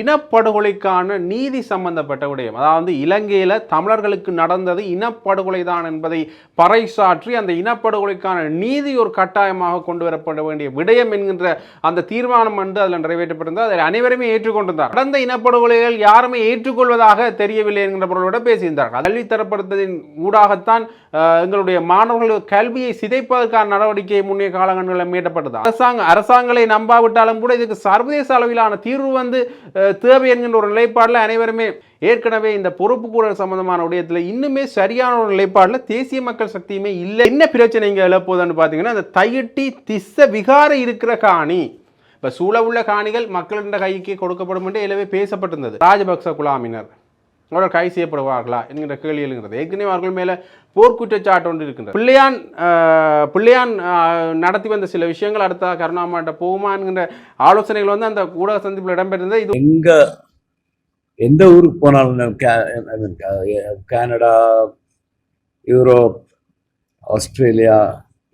இனப்படுகொலைக்கான நீதி சம்பந்தப்பட்ட விடயம். அதாவது இலங்கையில் தமிழர்களுக்கு நடந்தது இனப்படுகொலை தான் என்பதை பறைசாற்றி அந்த இனப்படுகொலைக்கான நீதி ஒரு கட்டாயமாக கொண்டு வரப்பட வேண்டிய விடயம் என்கின்ற அந்த தீர்மானம் வந்து அதில் நிறைவேற்றப்பட்டிருந்தது. அதில் அனைவருமே ஏற்றுக்கொண்டிருந்தார் நடந்த இனப்படுகொலைகள் யாருமே ஏற்றுக்கொள்வதாக தெரியவில்லை என்கின்ற பொருளோட பேசியிருந்தார்கள். கல்வி தரப்படுத்ததின் ஊடாகத்தான் எங்களுடைய மாணவர்கள் கல்வியை சிதைப்பதற்கான நடவடிக்கை முன்னைய காலகட்டங்களில் மீட்டப்பட்டது அரசாங்க அரசாங்கங்களை நம்பாவிட்டாலும் கூட இதுக்கு சர்வதேச அளவிலான தீர்வு வந்து தேவை என்கின்ற ஒரு நிலைப்பாடில் அனைவருமே ஏற்கனவே இந்த பொறுப்பு கூறல் சம்பந்தமான விடயத்தில் இன்னுமே சரியான ஒரு நிலைப்பாடில் தேசிய மக்கள் சக்தியுமே இல்லை. என்ன பிரச்சனை இங்கே எழப்போகுதுன்னு பார்த்தீங்கன்னா அந்த தையிட்டி திச விகார இருக்கிற காணி. இப்போ சூழ உள்ள காணிகள் மக்களின் கைக்கு கொடுக்கப்படும் என்று எனவே பேசப்பட்டிருந்தது. ராஜபக்ச குலாமினர் அவர்கள் கைது செய்யப்படுவார்களா என்கிற கேள்வி எழுகிறது. ஏற்கனவே அவர்கள் மேலே போர்க்குற்றச்சாட்டு ஒன்று இருக்கின்றது. பிள்ளையான் பிள்ளையான் நடத்தி வந்த சில விஷயங்கள் அடுத்த கருணாமாட்ட போகுமா என்கின்ற ஆலோசனைகள் வந்து அந்த ஊடக சந்திப்பில் இடம்பெற்றிருந்தது. இது எங்க எந்த ஊருக்கு போனாலும் கனடா யூரோப் ஆஸ்திரேலியா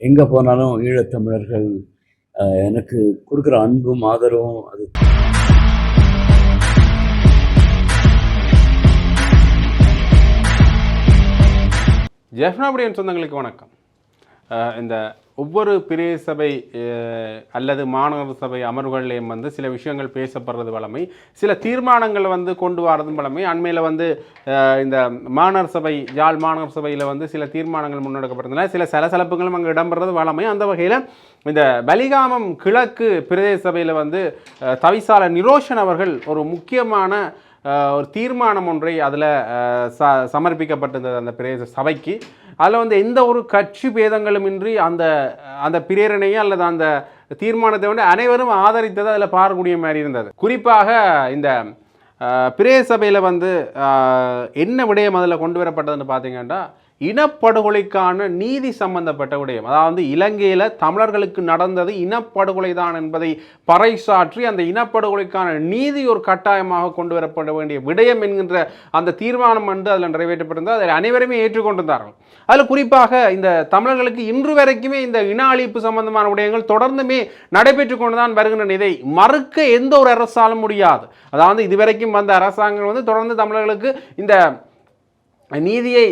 எங்கே போனாலும் ஈழத்தமிழர்கள் எனக்கு கொடுக்குற அன்பும் ஆதரவும் அது. ஜெஃப்னாபுடியன் சொந்தங்களுக்கு வணக்கம். இந்த ஒவ்வொரு பிரிய சபை அல்லது மாநகர சபை அமர்வுகள்லேயும் வந்து சில விஷயங்கள் பேசப்படுறது வளமை சில தீர்மானங்கள் வந்து கொண்டு வரதும் வளமை. அண்மையில் வந்து இந்த மாநகர சபை யாழ் மாநகர சபையில் வந்து சில தீர்மானங்கள் முன்னெடுக்கப்பட்டிருந்தன சில சலசலப்புகளும் அங்கே இடம்பெறது வழமை அந்த வகையில் இந்த பலிகாமம் கிழக்கு பிரதேச சபையில் வந்து தவிசால தவிசாளர் நிரோஷன் அவர்கள் ஒரு முக்கியமான ஒரு தீர்மானம் ஒன்றை அதில் ச சமர்ப்பிக்கப்பட்டிருந்தது அந்த பிரேச சபைக்கு. அதில் வந்து எந்த ஒரு கட்சி பேதங்களுமின்றி அந்த அந்த பிரேரணையை அல்லது அந்த தீர்மானத்தை வந்து அனைவரும் ஆதரித்தது அதில் பார்க்கக்கூடிய மாதிரி இருந்தது. குறிப்பாக இந்த பிரேய சபையில் வந்து என்ன விடயம் அதில் கொண்டு வரப்பட்டதுன்னு பார்த்தீங்கன்னா இனப்படுகொலைக்கான நீதி சம்பந்தப்பட்ட விடயம். அதாவது இலங்கையில் தமிழர்களுக்கு நடந்தது இனப்படுகொலை தான் என்பதை பறைசாற்றி அந்த இனப்படுகொலைக்கான நீதி ஒரு கட்டாயமாக கொண்டு வரப்பட வேண்டிய விடயம் என்கின்ற அந்த தீர்மானம் வந்து அதில் நிறைவேற்றப்பட்டிருந்தது. அதில் அனைவருமே ஏற்றுக்கொண்டிருந்தார்கள். அதில் குறிப்பாக இந்த தமிழர்களுக்கு இன்று வரைக்குமே இந்த இன அழிப்பு சம்பந்தமான விடயங்கள் தொடர்ந்துமே நடைபெற்று கொண்டு தான் வருகின்றன. இதை மறுக்க எந்த ஒரு அரசாலும் முடியாது. அதாவது இதுவரைக்கும் வந்த அரசாங்கம் வந்து தொடர்ந்து தமிழர்களுக்கு இந்த நீதியை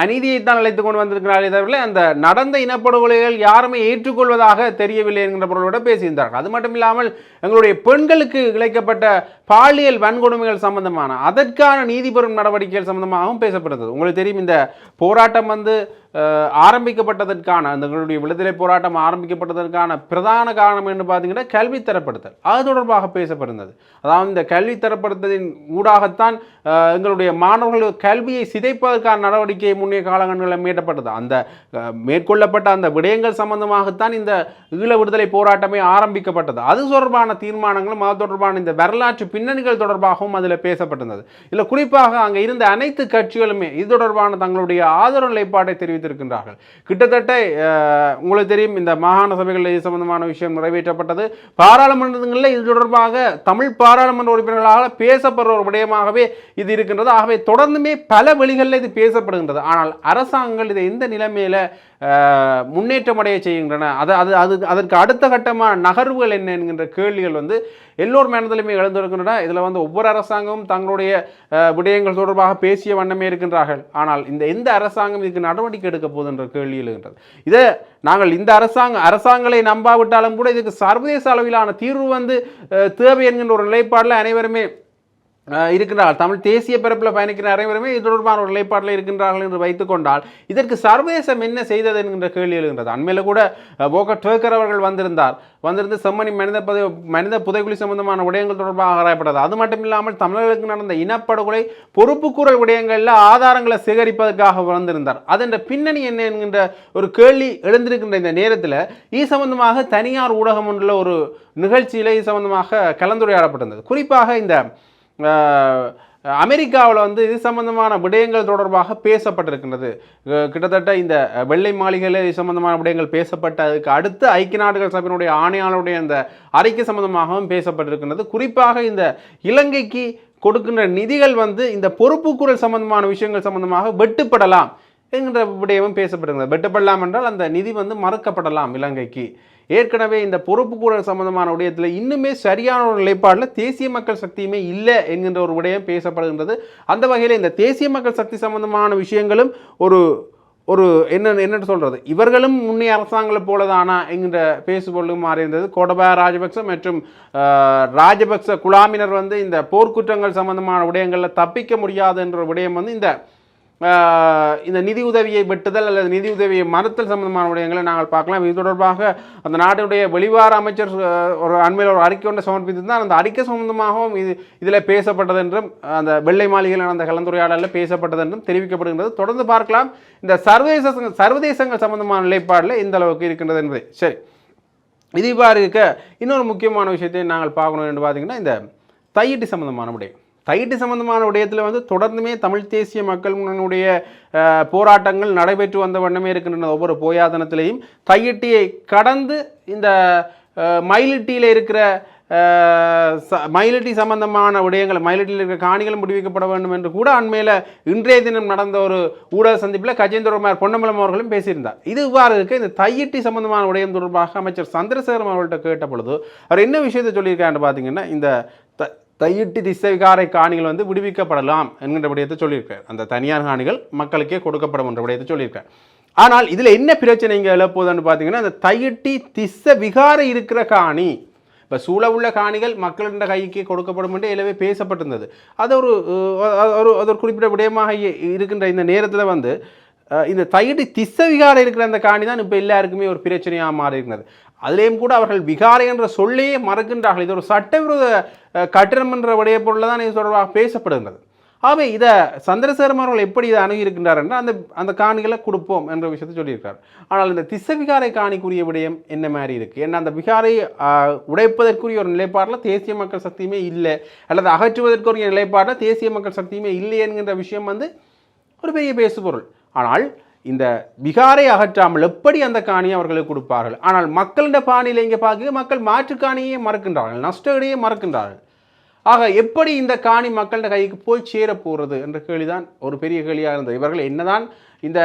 அநீதியை தான் அழைத்து கொண்டு வந்திருக்கிறார்களே தவிர அந்த நடந்த இனப்படுகொலைகள் யாருமே ஏற்றுக்கொள்வதாக தெரியவில்லை என்கிற பொருளோட பேசியிருந்தார்கள். அது மட்டும் இல்லாமல் எங்களுடைய பெண்களுக்கு இழைக்கப்பட்ட பாலியல் வன்கொடுமைகள் சம்பந்தமான அதற்கான நீதி பெறும் நடவடிக்கைகள் சம்பந்தமாகவும் பேசப்படுகிறது உங்களுக்கு தெரியும் இந்த போராட்டம் வந்து ஆரம்பிக்கப்பட்டதற்கான எங்களுடைய விடுதலை போராட்டம் ஆரம்பிக்கப்பட்டதற்கான பிரதான காரணம் என்று பார்த்தீங்கன்னா கல்வி தரப்படுத்தல். அது தொடர்பாக பேசப்படுகிறது அதாவது இந்த கல்வி தரப்படுத்தலின் ஊடாகத்தான் எங்களுடைய மாணவர்கள் கல்வியை சிதைப்பதற்கான நடவடிக்கை முன்னைய காலகட்டங்களில் மேற்கப்பட்டது அந்த மேற்கொள்ளப்பட்ட அந்த விடயங்கள் சம்பந்தமாகத்தான் இந்த ஈழ விடுதலை போராட்டமே ஆரம்பிக்கப்பட்டது. அது தொடர்பான தீர்மானங்களும் அது தொடர்பான இந்த வரலாற்று பின்னணிகள் தொடர்பாகவும் அதில் பேசப்பட்டிருந்தது. இதில் குறிப்பாக அங்கே இருந்த அனைத்து கட்சிகளுமே இது தொடர்பான தங்களுடைய ஆதரவு நிலைப்பாட்டை தெரிவித்து தெரிவித்திருக்கின்றார்கள் கிட்டத்தட்ட உங்களுக்கு தெரியும் இந்த மாகாண சபைகளில் இது சம்பந்தமான விஷயம் நிறைவேற்றப்பட்டது. பாராளுமன்றங்களில் இது தொடர்பாக தமிழ் பாராளுமன்ற உறுப்பினர்களாக பேசப்படுற ஒரு விடயமாகவே இது இருக்கின்றது. ஆகவே தொடர்ந்துமே பல வழிகளில் இது பேசப்படுகின்றது. ஆனால் அரசாங்கங்கள் இதை எந்த நிலைமையில முன்னேற்றம் அடைய செய்கின்றன. அது அது அது அதற்கு அடுத்த கட்டமாக நகர்வுகள் என்ன என்கின்ற கேள்விகள் வந்து எல்லோர் மனதிலுமே எழுந்திருக்கின்றன. இதில் வந்து ஒவ்வொரு அரசாங்கமும் தங்களுடைய விடயங்கள் தொடர்பாக பேசிய வண்ணமே இருக்கின்றார்கள். ஆனால் இந்த எந்த அரசாங்கம் இதுக்கு நடவடிக்கை எடுக்க போகுது என்ற கேள்வி எழுகின்றது இதை நாங்கள் இந்த அரசாங்க அரசாங்கங்களை நம்பாவிட்டாலும் கூட இதுக்கு சர்வதேச அளவிலான தீர்வு வந்து தேவை என்கின்ற ஒரு நிலைப்பாடில் அனைவருமே இருக்கின்றார்கள். தமிழ் தேசிய பிறப்பில் பயணிக்கிற அனைவருமே இது தொடர்பான ஒரு நிலைப்பாட்டில் இருக்கின்றார்கள் என்று வைத்துக்கொண்டால் இதற்கு சர்வதேசம் என்ன செய்தது என்கின்ற கேள்வி எழுகின்றது. அண்மையில் கூட போக டேக்கர் அவர்கள் வந்திருந்தார். வந்திருந்து செம்மணி மனித பதவி மனித புதைக்குழி சம்பந்தமான விடயங்கள் தொடர்பாக ஆராயப்பட்டது. அது மட்டும் இல்லாமல் தமிழர்களுக்கு நடந்த இனப்படுகொலை பொறுப்புக்கூறல் விடயங்களில் ஆதாரங்களை சேகரிப்பதற்காக வந்திருந்தார். அதன் பின்னணி என்ன என்கின்ற ஒரு கேள்வி எழுந்திருக்கின்ற இந்த நேரத்தில் இது சம்பந்தமாக தனியார் ஊடகம் ஒன்றில் ஒரு நிகழ்ச்சியில் இது சம்பந்தமாக கலந்துரையாடப்பட்டிருந்தது. குறிப்பாக இந்த அமெரிக்காவில் வந்து இது சம்பந்தமான விடயங்கள் தொடர்பாக பேசப்பட்டிருக்கின்றது. கிட்டத்தட்ட இந்த வெள்ளை மாளிகையில் இது சம்பந்தமான விடயங்கள் பேசப்பட்டதுக்கு அடுத்து ஐக்கிய நாடுகள் சபையினுடைய ஆணையாளருடைய அந்த அறிக்கை சம்பந்தமாகவும் பேசப்பட்டிருக்கின்றது. குறிப்பாக இந்த இலங்கைக்கு கொடுக்கின்ற நிதிகள் வந்து இந்த பொறுப்புக்கூறல் சம்பந்தமான விஷயங்கள் சம்பந்தமாக வெட்டுப்படலாம். என்கின்ற விடயமும் பேசப்படுகிறது. வெட்டப்படலாம் என்றால் அந்த நிதி வந்து மறுக்கப்படலாம் இலங்கைக்கு. ஏற்கனவே இந்த பொறுப்புக்கூறல் சம்பந்தமான விடயத்தில் இன்னுமே சரியான ஒரு நிலைப்பாடில் தேசிய மக்கள் சக்தியுமே இல்லை என்கின்ற ஒரு விடயம் பேசப்படுகின்றது. அந்த வகையில் இந்த தேசிய மக்கள் சக்தி சம்பந்தமான விஷயங்களும் ஒரு ஒரு என்ன என்ன சொல்கிறது இவர்களும் முன்னே அரசாங்கங்களை போலதானா என்கின்ற பேசுபொருளும் மாறியிருந்தது. கோடபாய ராஜபக்ச மற்றும் ராஜபக்ச குழாமினர் வந்து இந்த போர்க்குற்றங்கள் சம்பந்தமான விடயங்களில் தப்பிக்க முடியாது என்ற விடயம் வந்து இந்த இந்த நிதி உதவியை வெட்டுதல் அல்லது நிதி உதவியை மறுத்தல் சம்பந்தமான விடயங்களை நாங்கள் பார்க்கலாம். இது தொடர்பாக அந்த நாட்டுடைய வெளிவார அமைச்சர் ஒரு அண்மையில் ஒரு அறிக்கை ஒன்று சமர்ப்பித்திருந்தால் அந்த அறிக்கை சம்பந்தமாகவும் இது இதில் பேசப்பட்டது என்றும் அந்த வெள்ளை மாளிகையில் நடந்த கலந்துரையாடலில் பேசப்பட்டது என்றும் தெரிவிக்கப்படுகின்றது. தொடர்ந்து பார்க்கலாம். இந்த சர்வதேச சர்வதேசங்கள் சம்பந்தமான நிலைப்பாடில் இந்த அளவுக்கு இருக்கின்றது என்பதை. சரி. இது இவ்வாறு இருக்க இன்னொரு முக்கியமான விஷயத்தை நாங்கள் பார்க்கணும் என்று பார்த்தீங்கன்னா இந்த தையிட்டு சம்பந்தமான விடயம். தைட்டு சம்பந்தமான விடயத்தில் வந்து தொடர்ந்துமே தமிழ் தேசிய மக்கள் போராட்டங்கள் நடைபெற்று வந்த வண்ணமே இருக்கின்றன. ஒவ்வொரு போயாதனத்திலையும் தையிட்டியை கடந்து இந்த மயிலிட்டியில் இருக்கிற ச- மயிலிட்டி சம்பந்தமான விடயங்கள் மயிலிட்டியில் இருக்கிற காணிகளும் முடிவிக்கப்பட வேண்டும் என்று கூட அண்மையில் இன்றைய தினம் நடந்த ஒரு ஊடக சந்திப்பில் கஜேந்திரகுமார் பொன்னம்பலம் அவர்களும் பேசியிருந்தார். இது இவ்வாறு இருக்க இந்த தையிட்டி சம்பந்தமான விடயம் தொடர்பாக அமைச்சர் சந்திரசேகரம் அவர்கள்ட்ட கேட்ட பொழுது அவர் என்ன விஷயத்தை சொல்லியிருக்காருன்னு பார்த்தீங்கன்னா இந்த தையிட்டு திசைகாரை காணிகள் வந்து விடுவிக்கப்படலாம் என்கின்ற விடயத்தை சொல்லியிருக்கார். அந்த தனியார் காணிகள் மக்களுக்கே கொடுக்கப்படும் என்ற விடயத்தை சொல்லியிருக்கார். ஆனால் இதில் என்ன பிரச்சனை இங்கே எழப்போகுதுன்னு பார்த்தீங்கன்னா அந்த தையிட்டி திச விகாரை இருக்கிற காணி இப்போ சூழ உள்ள காணிகள் மக்களின் கைக்கு கொடுக்கப்படும் என்று எல்லாமே பேசப்பட்டிருந்தது. அது ஒரு ஒரு அது ஒரு குறிப்பிட்ட விடயமாக இருக்கின்ற இந்த நேரத்தில் வந்து இந்த தையிட்டி திசை விகாரம் இருக்கிற அந்த காணி தான் இப்போ எல்லாருக்குமே ஒரு பிரச்சனையாக மாறி இருக்கிறது அதிலேயும் கூட அவர்கள் விகாரை என்ற சொல்லையே மறக்கின்றார்கள். இது ஒரு சட்டவிரோத கட்டணம் என்ற விடைய பொருளில் தான் இது தொடர்பாக பேசப்படுகின்றது. ஆகவே இதை சந்திரசேகரம் அவர்கள் எப்படி இதை அணுகியிருக்கின்றார் என்றால் அந்த அந்த காணிகளை கொடுப்போம் என்ற விஷயத்தை சொல்லியிருக்கார். ஆனால் இந்த திசை விகாரை காணிக்குரிய விடயம் என்ன மாதிரி இருக்குது ஏன்னா அந்த விகாரை உடைப்பதற்குரிய ஒரு நிலைப்பாட்டில் தேசிய மக்கள் சக்தியுமே இல்லை. அல்லது அகற்றுவதற்குரிய நிலைப்பாட்டில் தேசிய மக்கள் சக்தியுமே இல்லை என்கின்ற விஷயம் வந்து ஒரு பெரிய பேசுபொருள். ஆனால் இந்த பிகாரை அகற்றாமல் எப்படி அந்த காணியை அவர்களுக்கு கொடுப்பார்கள்? ஆனால் மக்களிட பாணியில் இங்கே பார்க்க மக்கள் மாற்று காணியே மறக்கின்றார்கள் நஷ்டகடையே மறக்கின்றார்கள். ஆக எப்படி இந்த காணி மக்களிட கைக்கு போய் சேர போகிறது என்ற கேள்விதான் ஒரு பெரிய கேள்வியாக இருந்தது. இவர்கள் என்னதான் இந்த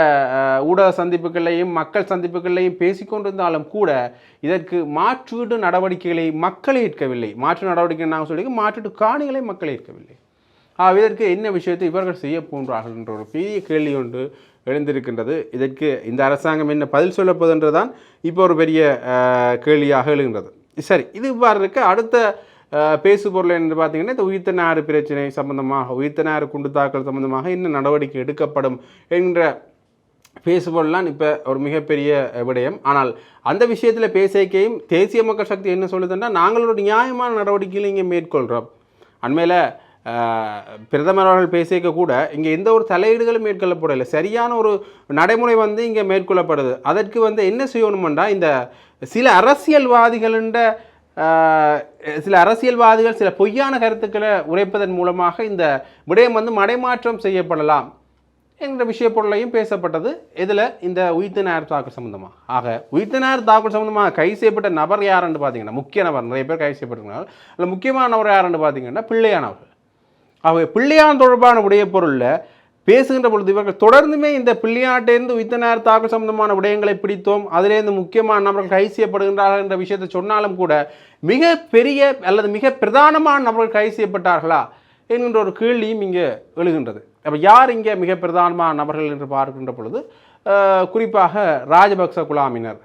ஊடக சந்திப்புகளையும் மக்கள் சந்திப்புகளையும் பேசிக்கொண்டிருந்தாலும் கூட இதற்கு மாற்றீடு நடவடிக்கைகளை மக்கள் ஏற்கவில்லை. மாற்று நடவடிக்கை நாங்கள் சொல்லி மாற்றீட்டு காணிகளை மக்கள் ஏற்கவில்லை. ஆக இதற்கு என்ன விஷயத்தை இவர்கள் செய்ய போன்றார்கள் என்ற ஒரு பெரிய கேள்வி ஒன்று எழுந்திருக்கின்றது. இதற்கு இந்த அரசாங்கம் என்ன பதில் சொல்லப்போதுன்றதுதான் இப்போ ஒரு பெரிய கேள்வியாக எழுகின்றது. சரி இது இவ்வாறு இருக்க அடுத்த பேசு பொருள் என்று பார்த்தீங்கன்னா இந்த உயிர்த்த நாறு பிரச்சனை சம்பந்தமாக உயிர்த்த நாறு குண்டு தாக்கல் சம்பந்தமாக என்ன நடவடிக்கை எடுக்கப்படும் என்கிற பேசுபொருள்லாம் இப்போ ஒரு மிகப்பெரிய விடயம். ஆனால் அந்த விஷயத்தில் பேசிக்கையும் தேசிய மக்கள் சக்தி என்ன சொல்லுதுன்னா நாங்களோட நியாயமான நடவடிக்கைகளை இங்கே மேற்கொள்கிறோம் அண்மையில் பிரதமர் அவர்கள் பேசியிருக்க கூட இங்கே எந்த ஒரு தலையீடுகளும் மேற்கொள்ளப்படலை சரியான ஒரு நடைமுறை வந்து இங்கே மேற்கொள்ளப்படுது. அதற்கு வந்து என்ன செய்யணுமெண்டா இந்த சில அரசியல்வாதிகளின்ற சில அரசியல்வாதிகள் சில பொய்யான கருத்துக்களை உரைப்பதன் மூலமாக இந்த விடயம் வந்து மடைமாற்றம் செய்யப்படலாம் என்ற விஷய பொருளையும் பேசப்பட்டது. இதில் இந்த உயிர்த்தினார் நேர் தாக்கல் சம்பந்தமாக. ஆக உயிர்த்தினார் நேர் தாக்கல் சம்பந்தமாக கைது செய்யப்பட்ட நபர் யாருன்னு பார்த்தீங்கன்னா முக்கிய நபர் நிறைய பேர் கைது செய்யப்பட்டிருக்கிறார்கள். அதில் முக்கியமான நபர் யாருன்னு பார்த்தீங்கன்னா பிள்ளையானவர்கள். ஆகவே பிள்ளையான் தொடர்பான உடைய பொருளில் பேசுகின்ற பொழுது இவர்கள் தொடர்ந்துமே இந்த பிள்ளையாட்டிலிருந்து உயிர்த்த நேர் தாக்கல் சம்பந்தமான விடயங்களை பிடித்தோம். அதிலேருந்து முக்கியமான நபர்கள் கைது செய்யப்படுகின்றார்கள் என்ற விஷயத்தை சொன்னாலும் கூட மிக பெரிய அல்லது மிக பிரதானமான நபர்கள் கைது செய்யப்பட்டார்களா என்கின்ற ஒரு கேள்வியும் இங்கே எழுகின்றது. அப்போ யார் இங்கே மிக பிரதானமான நபர்கள் என்று பார்க்கின்ற பொழுது குறிப்பாக ராஜபக்ச குலாமினர்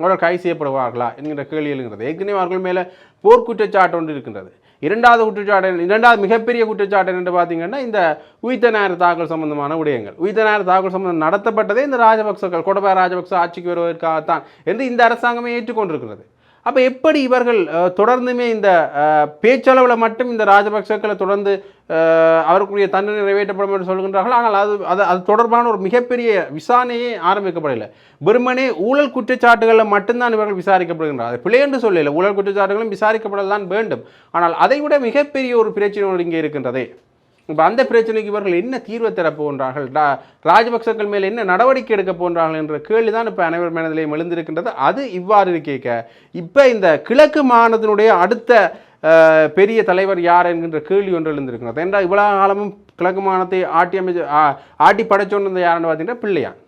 அவர்கள் கைது செய்யப்படுவார்களா என்கின்ற கேள்வி எழுகின்றது. ஏற்கனவே அவர்கள் மேலே போர்க்குற்றச்சாட்டு ஒன்று இருக்கின்றது. இரண்டாவது குற்றச்சாட்டு இரண்டாவது மிகப்பெரிய குற்றச்சாட்டு என்று பார்த்தீங்கன்னா இந்த உயிர்த்த தாக்கல் சம்பந்தமான விடயங்கள். உயிர்த்த தாக்கல் சம்பந்தம் நடத்தப்பட்டதே இந்த ராஜபக்சர்கள் கொடபாய ராஜபக்ச ஆட்சிக்கு வருவதற்காகத்தான் என்று இந்த அரசாங்கமே ஏற்றுக்கொண்டிருக்கிறது. அப்போ எப்படி இவர்கள் தொடர்ந்துமே இந்த பேச்சளவில் மட்டும் இந்த ராஜபக்சக்களை தொடர்ந்து அவருக்குரிய தண்டனை நிறைவேற்றப்படும் என்று சொல்கின்றார்கள். ஆனால் அது அது அது தொடர்பான ஒரு மிகப்பெரிய விசாரணையே ஆரம்பிக்கப்படவில்லை. வெறுமனே ஊழல் குற்றச்சாட்டுகளில் மட்டும்தான் இவர்கள் விசாரிக்கப்படுகின்றார் பிழை என்று சொல்லல. ஊழல் குற்றச்சாட்டுகளும் விசாரிக்கப்படலாம் வேண்டும். ஆனால் அதை விட மிகப்பெரிய ஒரு பிரச்சனை இங்கே இருக்கின்றதே. இப்போ அந்த பிரச்சனைக்கு இவர்கள் என்ன தீர்வை தரப் போகின்றார்கள்? ராஜபக்சர்கள் மேல் என்ன நடவடிக்கை எடுக்க போன்றார்கள் என்ற கேள்வி தான் இப்போ அனைவர் மனதிலையும் எழுந்திருக்கின்றது. அது இவ்வாறு இருக்க இப்போ இந்த கிழக்கு மாநிலத்தினுடைய அடுத்த பெரிய தலைவர் யார் என்கின்ற கேள்வி ஒன்று எழுந்திருக்கிறது. என்றால் இவ்வளவு காலமும் கிழக்கு மாநிலத்தை ஆட்டி அமைச்சு ஆட்டி படைச்சோன்னு யாருன்னு பார்த்தீங்கன்னா பிள்ளையான்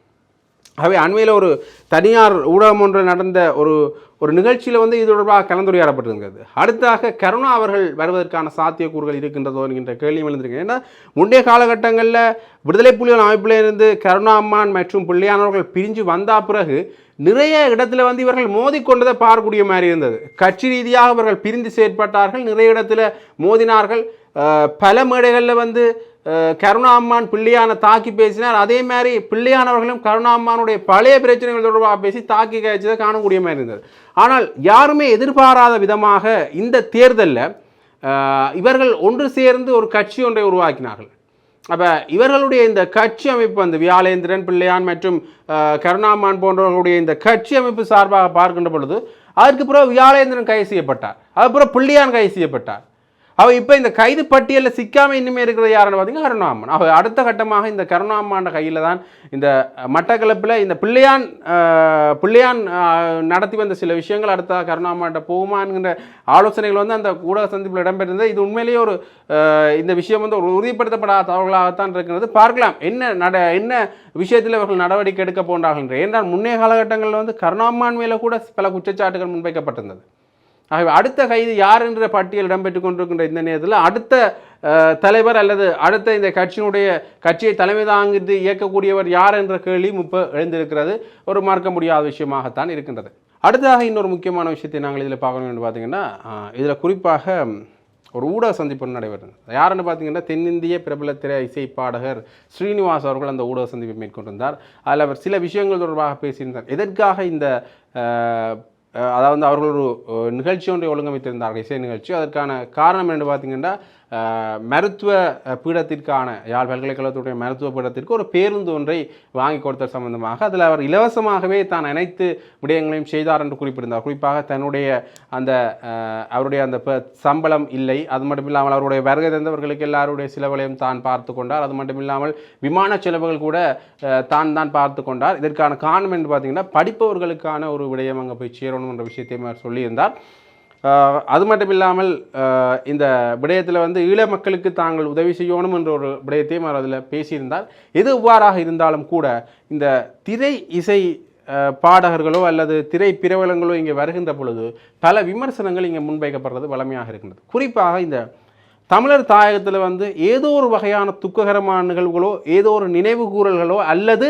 ஆகவே அண்மையில் ஒரு தனியார் ஊடகம் ஒன்று நடந்த ஒரு ஒரு நிகழ்ச்சியில் வந்து இது தொடர்பாக கலந்துரையாடப்பட்டிருக்கிறது அடுத்ததாக கருணா அவர்கள் வருவதற்கான சாத்தியக்கூறுகள் இருக்கின்றதோ என்கின்ற கேள்வியும் எழுந்திருக்கு ஏன்னா முந்தைய காலகட்டங்களில் விடுதலை புலிகள் அமைப்பில் இருந்து கருணா அம்மான் மற்றும் பிள்ளையானவர்கள் பிரிஞ்சு வந்த பிறகு நிறைய இடத்துல வந்து இவர்கள் மோதிக்கொண்டதை பார்க்கக்கூடிய மாதிரி இருந்தது. கட்சி ரீதியாக இவர்கள் பிரிந்து செயற்பட்டார்கள் நிறைய இடத்துல மோதினார்கள். பல மேடைகளில் வந்து அஹ், கருணா அம்மான் பிள்ளையான தாக்கி பேசினார். அதே மாதிரி பிள்ளையானவர்களும் கருணா அம்மானுடைய பழைய பிரச்சனைகள் தொடர்பாக பேசி தாக்கி கழிச்சதை காணக்கூடிய மாதிரி இருந்தது. ஆனால் யாருமே எதிர்பாராத விதமாக இந்த தேர்தலில் இவர்கள் ஒன்று சேர்ந்து ஒரு கட்சி ஒன்றை உருவாக்கினார்கள். அப்போ இவர்களுடைய இந்த கட்சி அமைப்பு அந்த வியாழேந்திரன் பிள்ளையான் மற்றும் கருணாமான் போன்றவர்களுடைய இந்த கட்சி அமைப்பு சார்பாக பார்க்கின்ற பொழுது அதற்கு பிறகு வியாழேந்திரன் கைது செய்யப்பட்டார். அதுக்கப்புறம் பிள்ளையான் கைது செய்யப்பட்டார். அவள் இப்போ இந்த கைது பட்டியலில் சிக்காமல் இன்னுமே இருக்கிறது யாருன்னு பார்த்தீங்கன்னா கருணாமன் அவள் அடுத்த கட்டமாக இந்த கருணாமான கையில் தான் இந்த மட்டக்களப்பில் இந்த பிள்ளையான் பிள்ளையான் நடத்தி வந்த சில விஷயங்கள் அடுத்த கருணாமாண்ட போகுமா ஆலோசனைகள் வந்து அந்த ஊடக சந்திப்பில் இடம்பெற்றிருந்தது. இது உண்மையிலேயே ஒரு இந்த விஷயம் வந்து ஒரு உறுதிப்படுத்தப்படாத தகவல்களாகத்தான் இருக்கிறது. பார்க்கலாம் என்ன நட என்ன விஷயத்தில் இவர்கள் நடவடிக்கை எடுக்க போன்றார்கள் என்றால் முன்னே முன்னைய காலகட்டங்களில் வந்து கருணாமான் மேலே கூட பல குற்றச்சாட்டுகள் முன்வைக்கப்பட்டிருந்தது. ஆகவே அடுத்த கைது யார் என்ற பட்டியல் இடம்பெற்றுக் கொண்டிருக்கின்ற இந்த நேரத்தில் அடுத்த தலைவர் அல்லது அடுத்த இந்த கட்சியினுடைய கட்சியை தலைமை தாங்கிட்டு இயக்கக்கூடியவர் யார் என்ற கேள்வி இப்போ எழுந்திருக்கிறது. ஒரு மறக்க முடியாத விஷயமாகத்தான் இருக்கின்றது. அடுத்ததாக இன்னொரு முக்கியமான விஷயத்தை நாங்கள் இதில் பார்க்கணும் என்று பார்த்தீங்கன்னா இதில் குறிப்பாக ஒரு ஊடக சந்திப்பு ஒன்று யாருன்னு பார்த்தீங்கன்னா தென்னிந்திய பிரபல திரை இசை பாடகர் ஸ்ரீனிவாஸ் அவர்கள் அந்த ஊடக சந்திப்பை மேற்கொண்டிருந்தார். அதில் அவர் சில விஷயங்கள் தொடர்பாக பேசியிருந்தார். எதற்காக இந்த அதாவது அவர்கள் ஒரு நிகழ்ச்சி ஒன்றை ஒழுங்கமைத்திருந்தார்கள் இசை நிகழ்ச்சி. அதற்கான காரணம் என்று பார்த்தீங்கன்னா மருத்துவ பீடத்திற்கான யாழ் பல்கலைக்கழகத்துடைய மருத்துவ பீடத்திற்கு ஒரு பேருந்து ஒன்றை வாங்கி கொடுத்த சம்பந்தமாக அதில் அவர் இலவசமாகவே தான் அனைத்து விடயங்களையும் செய்தார் என்று குறிப்பிட்டிருந்தார். குறிப்பாக தன்னுடைய அந்த அவருடைய அந்த ப- சம்பளம் இல்லை. அது மட்டும் இல்லாமல் அவருடைய வருகை தந்தவர்களுக்கு எல்லாருடைய செலவுகளையும் தான் பார்த்து கொண்டார். அது மட்டும் இல்லாமல் விமான செலவுகள் கூட தான் தான் பார்த்து கொண்டார். இதற்கான காரணம் என்று பார்த்தீங்கன்னா படிப்பவர்களுக்கான ஒரு விடயம் அங்கே போய் சேரணும் என்ற விஷயத்தையும் அவர் சொல்லியிருந்தார். அது மட்டும் இல்லாமல் இந்த விடயத்தில் வந்து ஈழ மக்களுக்கு தாங்கள் உதவி செய்யணும் என்ற ஒரு விடயத்தையும் அவர் அதில் பேசியிருந்தார். எது இவ்வாறாக இருந்தாலும் கூட இந்த திரை இசை பாடகர்களோ அல்லது திரை பிரபலங்களோ இங்கே வருகின்ற பொழுது பல விமர்சனங்கள் இங்கே முன்வைக்கப்படுறது வளமையாக இருக்கின்றது. குறிப்பாக இந்த தமிழர் தாயகத்தில் வந்து ஏதோ ஒரு வகையான துக்ககரமான நிகழ்வுகளோ ஏதோ ஒரு நினைவு கூறல்களோ அல்லது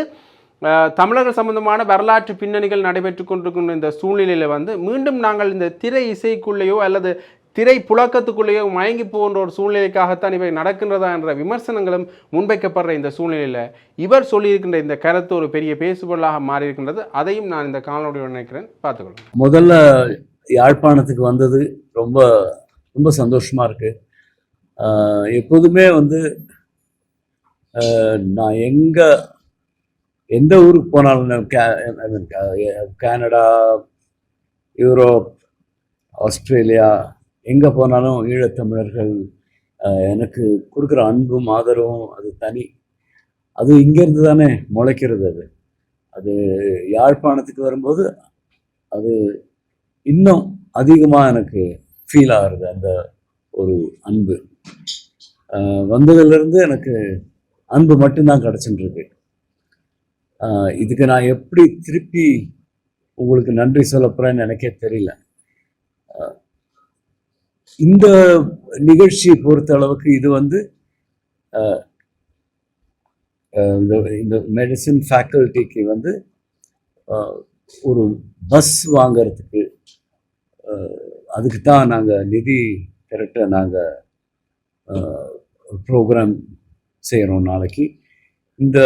தமிழர்கள் சம்பந்தமான வரலாற்று பின்னணிகள் நடைபெற்று கொண்டிருக்கின்ற இந்த சூழ்நிலையில் வந்து மீண்டும் நாங்கள் இந்த திரை இசைக்குள்ளேயோ அல்லது திரை புழக்கத்துக்குள்ளேயோ மயங்கி போன்ற ஒரு சூழ்நிலைக்காகத்தான் இவை நடக்கின்றதா என்ற விமர்சனங்களும் முன்வைக்கப்படுற இந்த சூழ்நிலையில் இவர் சொல்லியிருக்கின்ற இந்த கருத்து ஒரு பெரிய பேசுபொருளாக மாறியிருக்கின்றது. அதையும் நான் இந்த காணொலியோடு நினைக்கிறேன் பார்த்துக்கொள்ளுங்க. முதல்ல யாழ்ப்பாணத்துக்கு வந்தது ரொம்ப ரொம்ப சந்தோஷமாக இருக்குது எப்போதுமே வந்து நான் எங்கே எந்த ஊருக்கு போனாலும் கே கனடா யூரோப் ஆஸ்திரேலியா எங்கே போனாலும் ஈழத்தமிழர்கள் எனக்கு கொடுக்குற அன்பும் ஆதரவும் அது தனி. அது இங்கேருந்து தானே முளைக்கிறது அது. அது யாழ்ப்பாணத்துக்கு வரும்போது அது இன்னும் அதிகமாக எனக்கு ஃபீல் ஆகுறது அந்த ஒரு அன்பு. வந்ததுலேருந்து வந்ததிலிருந்து எனக்கு அன்பு மட்டும்தான் கிடச்சிட்டுருக்கு இதுக்கு நான் எப்படி திருப்பி உங்களுக்கு நன்றி சொல்ல போறேன்னு எனக்கே தெரியல. இந்த நிகழ்ச்சியை பொறுத்த அளவுக்கு இது வந்து இந்த இந்த மெடிசின் ஃபேக்கல்ட்டிக்கு வந்து ஒரு பஸ் வாங்கிறதுக்கு அதுக்கு தான் நாங்கள் நிதி திரட்ட நாங்கள் ப்ரோக்ராம் செய்கிறோம் நாளைக்கு. இந்த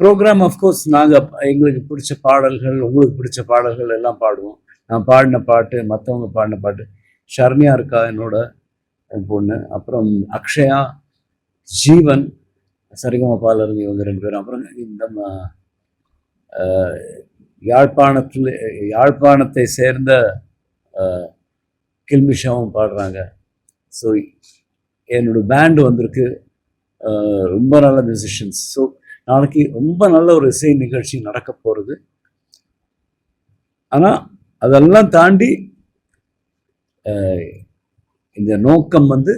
ப்ரோக்ராம் அஃப்கோர்ஸ் நாங்கள் எங்களுக்கு பிடிச்ச பாடல்கள் உங்களுக்கு பிடிச்ச பாடல்கள் எல்லாம் பாடுவோம். நான் பாடின பாட்டு மற்றவங்க பாடின பாட்டு ஷர்மியா இருக்கா என்னோட என் பொண்ணு அப்புறம் அக்ஷயா ஜீவன் சரிகமபால இவங்க ரெண்டு பேரும் அப்புறம் இந்த யாழ்ப்பாணத்தில் யாழ்ப்பாணத்தை சேர்ந்த கில்மிஷாவும் பாடுறாங்க. ஸோ என்னோட பேண்டு வந்திருக்கு. ரொம்ப நல்ல மியூசிஷியன்ஸ் ஸோ நாளைக்கு ரொம்ப நல்ல ஒரு இசை நிகழ்ச்சி நடக்க போகிறது ஆனால் அதெல்லாம் தாண்டி இந்த நோக்கம் வந்து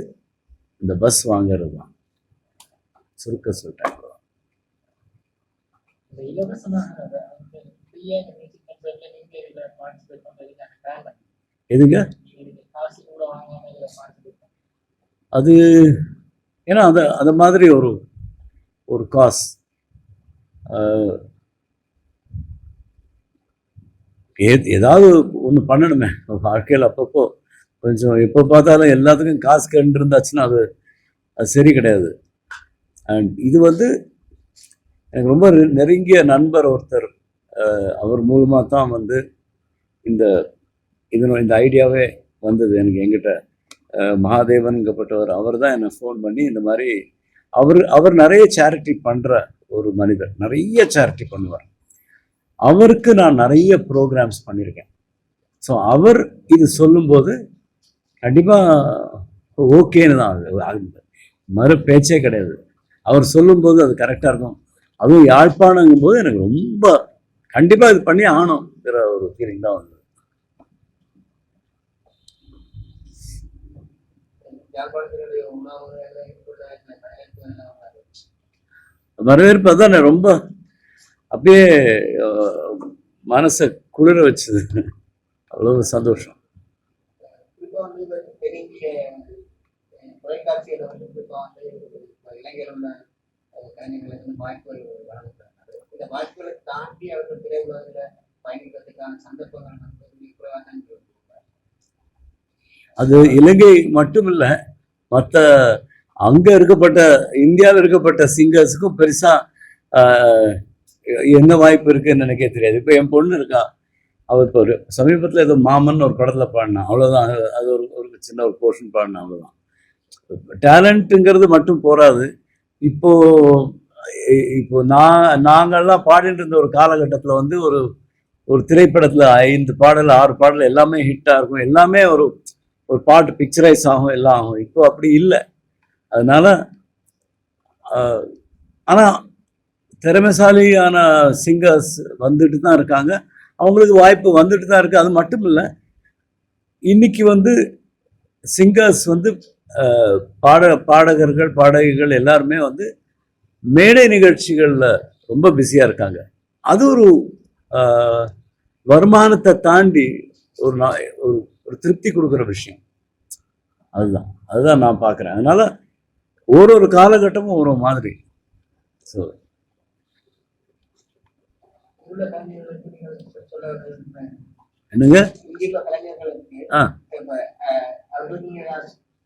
இந்த பஸ் வாங்குறது தான். சுருக்க காரணம் எதுங்க. அது ஏன்னா அந்த அந்த மாதிரி ஒரு ஒரு ஏ ஏதாவது ஒன்று பண்ணணுமே. வாழ்க்கையில் அப்பப்போ கொஞ்சம் எப்போ பார்த்தாலும் எல்லாத்துக்கும் காசு கண்டு இருந்தாச்சுன்னா அது அது சரி கிடையாது. அண்ட் இது வந்து எனக்கு ரொம்ப நெருங்கிய நண்பர் ஒருத்தர் அவர் மூலமாக தான் வந்து இந்த இதனோட இந்த ஐடியாவே வந்தது எனக்கு என்கிட்ட. மகாதேவன்கப்பட்டவர் அவர் தான் என்னை ஃபோன் பண்ணி இந்த மாதிரி அவர் அவர் நிறைய சேரிட்டி பண்ணுற ஒரு மனிதர் நிறைய சேரிட்டி பண்ணுவார். அவருக்கு நான் நிறைய ப்ரோக்ராம்ஸ் பண்ணியிருக்கேன் ஸோ அவர் இது சொல்லும்போது கண்டிப்பாக ஓகேன்னு தான் அது. மறு பேச்சே கிடையாது. அவர் சொல்லும்போது அது கரெக்டாக இருக்கும். அதுவும் யாழ்ப்பாணங்கும் போது எனக்கு ரொம்ப கண்டிப்பாக இது பண்ணி ஆனோங்கிற ஒரு ஃபீலிங் தான் வந்தது. யாழ்ப்பாணத்தினுடைய உணவு இங்குள்ள இந்த கடைகளுக்கு எல்லாம் வராது. வரவேற்பு அதான் ரொம்ப அப்படியே மனசை குளிர வச்சுது அவ்வளவு சந்தோஷம். அது இலங்கை மட்டும் இல்லை மற்ற அங்கே இருக்கப்பட்ட இந்தியாவில் இருக்கப்பட்ட சிங்கர்ஸுக்கும் பெருசாக என்ன வாய்ப்பு இருக்குன்னு நினைக்க தெரியாது. இப்போ என் பொண்ணு இருக்கா. அவள் இப்போ ஒரு சமீபத்தில் ஏதோ மாமன் ஒரு படத்தில் பாடினா அவ்வளோதான் அது- ஒரு ஒரு சின்ன ஒரு போர்ஷன் பாடினான் அவ்வளோதான் டேலண்ட்டுங்கிறது மட்டும் போராது இப்போ இப்போ நான் நாங்கள்லாம் பாடிட்டு இருந்த ஒரு காலகட்டத்தில் வந்து ஒரு ஒரு திரைப்படத்தில் ஐந்து பாடல் ஆறு பாடல் எல்லாமே ஹிட்டாக இருக்கும். எல்லாமே ஒரு ஒரு பாட்டு பிக்சரைஸ் ஆகும் எல்லாம் ஆகும். இப்போ அப்படி இல்லை. அதனால் ஆனால் திறமைசாலியான சிங்கர்ஸ் வந்துட்டு தான் இருக்காங்க. அவங்களுக்கு வாய்ப்பு வந்துட்டு தான் இருக்குது அது மட்டும் இல்லை இன்னைக்கு வந்து சிங்கர்ஸ் வந்து பாட பாடகர்கள் பாடகிகள் எல்லாருமே வந்து மேடை நிகழ்ச்சிகளில் ரொம்ப பிஸியாக இருக்காங்க. அது ஒரு வருமானத்தை தாண்டி ஒரு நான் ஒரு ஒரு திருப்தி கொடுக்குற விஷயம். அதுதான். அதுதான் நான் பார்க்குறேன். அதனால் ஒரு ஒரு காலகட்டமும் ஒரு மாதிரி. ஸோ. என்னங்க? ஆ. இப்ப, அஹ், அவர்கள் நீங்க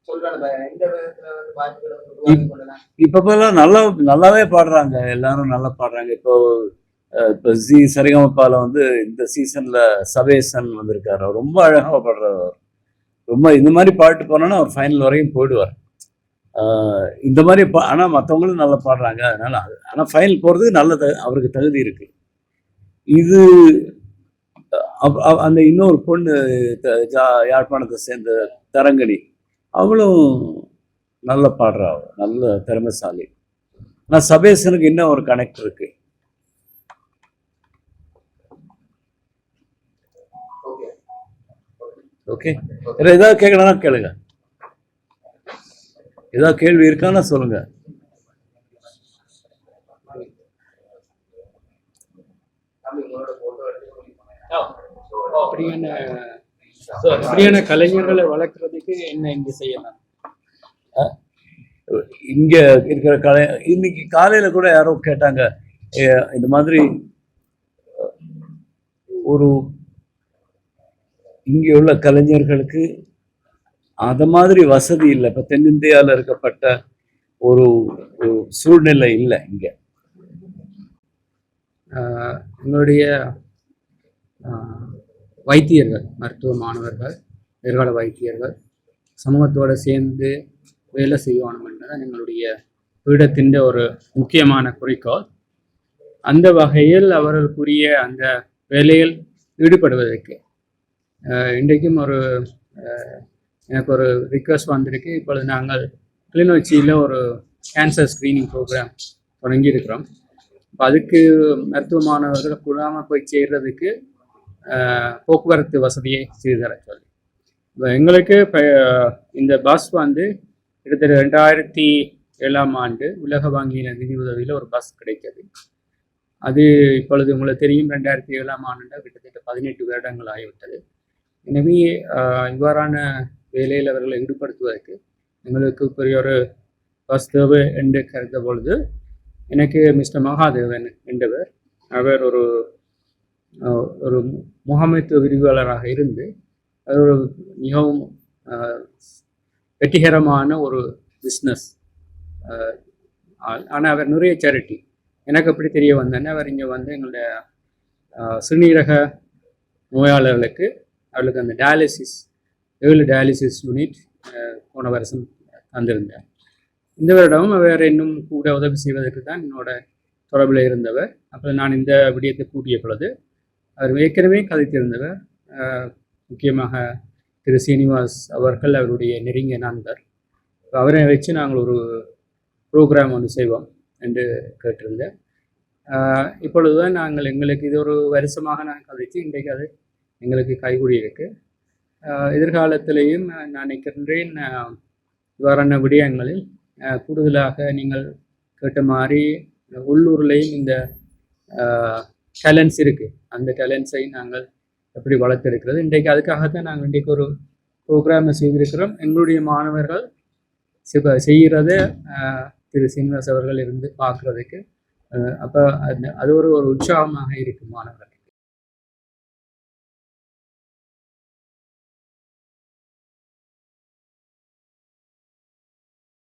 சொல்ற அந்த எந்த விதத்துல வந்து வாய்ப்புகளை வந்து உருவாக்கி கொள்ளலாம் இப்போலாம் நல்லா நல்லாவே பாடுறாங்க. எல்லாரும் நல்லா பாடுறாங்க. இப்போ இப்போ ஜி சரிகமப்பால வந்து இந்த சீசன்ல சபேசன் வந்திருக்காரு. அவர் ரொம்ப அழகாக பாடுறாரு. அவர். ரொம்ப இந்த மாதிரி பாட்டு போனோன்னா அவர் ஃபைனல் வரையும் போயிடுவார். இந்த மாதிரி பா ஆனால் மற்றவங்களும் நல்லா பாடுறாங்க அதனால அது- ஆனால் ஃபைனல் போகிறதுக்கு நல்ல த அவருக்கு தகுதி இருக்கு. இது அந்த இன்னொரு பொண்ணு யாழ்ப்பாணத்தை சேர்ந்த தரங்கணி அவளும் நல்ல பாடுறா. நல்ல திறமைசாலி. ஆனால் சபேசனுக்கு இன்னும் ஒரு கனெக்ட் இருக்கு. ஓகே ஏதாவது கேட்கணும்னா கேளுங்க. ஏதாவது கேள்வி இருக்கான்னா சொல்லுங்க. அப்படியான அப்படியான கலைஞர்களை வளர்க்கறதுக்கு என்ன இங்க செய்யலாம்? இங்க இருக்கிற கலை இன்னைக்கு காலையில கூட யாரோ கேட்டாங்க "ஏ, இந்த மாதிரி ஒரு இங்கே உள்ள கலைஞர்களுக்கு அது மாதிரி வசதி இல்லை. இப்போ தென்னிந்தியாவில் இருக்கப்பட்ட ஒரு ஒரு சூழ்நிலை இல்லை இங்கே. எங்களுடைய வைத்தியர்கள் மருத்துவ மாணவர்கள் எதிர்கால வைத்தியர்கள் சமூகத்தோடு சேர்ந்து வேலை செய்யணும்ன்றது எங்களுடைய பீடத்தின் ஒரு முக்கியமான குறிக்கோள். அந்த வகையில் அவர்களுக்குரிய அந்த வேலையில் ஈடுபடுவதற்கு இன்றைக்கும் ஒரு எனக்கு ஒரு ரிக்வஸ்ட் வந்திருக்கு. இப்பொழுது நாங்கள் கிளிநொச்சியில் ஒரு கேன்சர் ஸ்க்ரீனிங் ப்ரோக்ராம் தொடங்கியிருக்கிறோம். இப்போ அதுக்கு மருத்துவ மாணவர்கள் கூடாமல் போய் சேர்றதுக்கு போக்குவரத்து வசதியை செய்து தர சொல்லி. இப்போ எங்களுக்கு இப்போ இந்த பஸ் வந்து கிட்டத்தட்ட ரெண்டாயிரத்தி ஏழாம் ஆண்டு உலக வங்கியின் நிதி உதவியில் ஒரு பஸ் கிடைத்தது. அது இப்பொழுது உங்களுக்கு தெரியும் ரெண்டாயிரத்தி ஏழாம் ஆண்டு கிட்டத்தட்ட பதினெட்டு வருடங்கள் ஆகிவிட்டது. எனவே இவ்வாறான வேலையில் அவர்களை ஈடுபடுத்துவதற்கு எங்களுக்கு பெரிய ஒரு வஸ்தவு என்று கருத பொழுது எனக்கு மிஸ்டர் மகாதேவன் என்பவர் அவர் ஒரு ஒரு முகாமைத்துவ விரிவாளராக இருந்து அது ஒரு மிகவும் வெற்றிகரமான ஒரு பிஸ்னஸ் ஆனால் அவர் நிறைய சேரிட்டி எனக்கு அப்படி தெரிய வந்தேன்னா அவர் இங்கே வந்து எங்களுடைய சிறுநீரக நோயாளர்களுக்கு அவர்களுக்கு அந்த டயாலிசிஸ் ஏழு டயாலிசிஸ் யூனிட் போன வருஷம் தந்திருந்தார். இந்த வருடம் அவர் இன்னும் கூட உதவி செய்வதற்கு தான் என்னோட தொடர்பில் இருந்தவர். அப்புறம் நான் இந்த விடயத்தை கூட்டிய பொழுது அவர் ஏற்கனவே கதைத்திருந்தவர் முக்கியமாக திரு சீனிவாஸ் அவர்கள் அவருடைய நெருங்கிய நண்பர். அவரை வச்சு நாங்கள் ஒரு ப்ரோக்ராம் ஒன்று செய்வோம் என்று கேட்டிருந்தேன். இப்பொழுது இப்பொழுதுதான் நாங்கள் எங்களுக்கு இது ஒரு வருஷமாக நான் கதைச்சு இன்றைக்கு அது எங்களுக்கு கைகூடி இருக்குது எதிர்காலத்திலையும் நான் நினைக்கின்றேன் இவ்வாறான விடயங்களில் கூடுதலாக நீங்கள் கேட்ட மாதிரி உள்ளூர்லேயும் இந்த டேலண்ட்ஸ் இருக்குது அந்த டேலண்ட்ஸை நாங்கள் எப்படி வளர்த்திருக்கிறது? இன்றைக்கு அதுக்காகத்தான் நாங்கள் இன்றைக்கு ஒரு ப்ரோக்ராமை செய்திருக்கிறோம். எங்களுடைய மாணவர்கள் சிவ செய்கிறத திரு சீனிவாஸ் அவர்கள் இருந்து பார்க்குறதுக்கு அப்போ அது அது ஒரு ஒரு உற்சாகமாக இருக்கும் மாணவர்கள்.